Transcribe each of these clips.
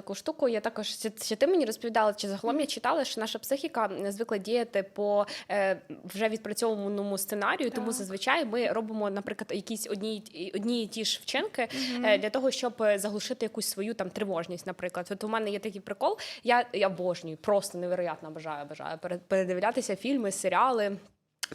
Таку штуку я також ще, ти мені розповідала, чи загалом я читала, що наша психіка не звикла діяти по е, вже відпрацьованому сценарію, тому зазвичай ми робимо, наприклад, якісь одні, одні і ті ж вчинки е, для того, щоб е, заглушити якусь свою там тривожність. Наприклад, от у мене є такий прикол. Я, я обожнюю, просто невероятно бажаю, бажаю пере- передивлятися фільми, серіали.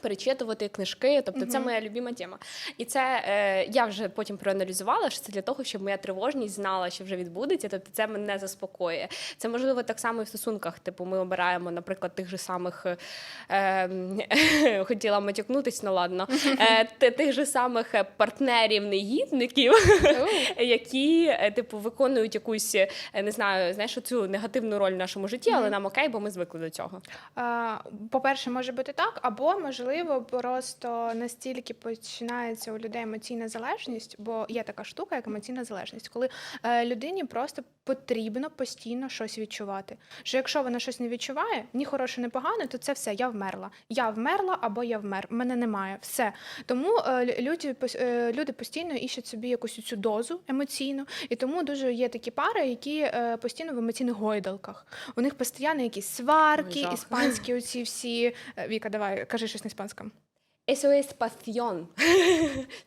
Перечитувати книжки, тобто це моя любима тема. І це е, я вже потім проаналізувала, що це для того, щоб моя тривожність знала, що вже відбудеться. Тобто це мене заспокоює. Це можливо так само і в стосунках. Типу, ми обираємо, наприклад, тих же самих е, е, хотіла матюкнутись, ну ладно, е, тих же самих е, партнерів-негідників, які е, типу виконують якусь е, не знаю, знаєш, цю негативну роль в нашому житті, але нам окей, бо ми звикли до цього. По-перше, може бути так, або можливо, просто настільки починається у людей емоційна залежність, бо є така штука, як емоційна залежність, коли е, людині просто потрібно постійно щось відчувати. Що якщо вона щось не відчуває, ні хороше, ні погане, то це все я вмерла. Я вмерла або я вмер. Мене немає. Все. Тому е, люди, е, люди постійно іщуть собі якусь цю дозу емоційну, і тому дуже є такі пари, які е, постійно в емоційних гойдалках. У них постійно якісь сварки, Ой, іспанські оці всі. Віка, давай, кажи щось на іспанському. Eso es pasión.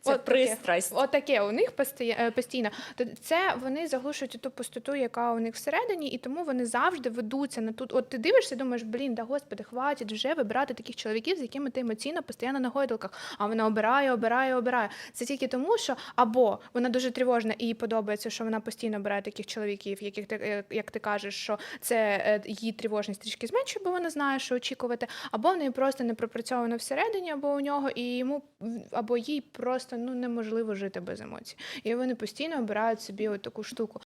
Це От таке. пристрасть. От таке у них е, постійно. То це вони заглушують ту пустоту, яка у них всередині, і тому вони завжди ведуться на тут. От ти дивишся, думаєш, блін, да господи, хватить вже вибирати таких чоловіків, з якими ти емоційно постійно на гойдалках. А вона обирає, обирає, обирає. Це тільки тому, що або вона дуже тривожна і їй подобається, що вона постійно обирає таких чоловіків, яких ти е, як ти кажеш, що це е, її тривожність трішки зменшує, бо вона знає, що очікувати, або в неї просто не пропрацьовано всередині, або у нього, і йому або їй просто ну неможливо жити без емоцій. І вони постійно обирають собі от таку штуку.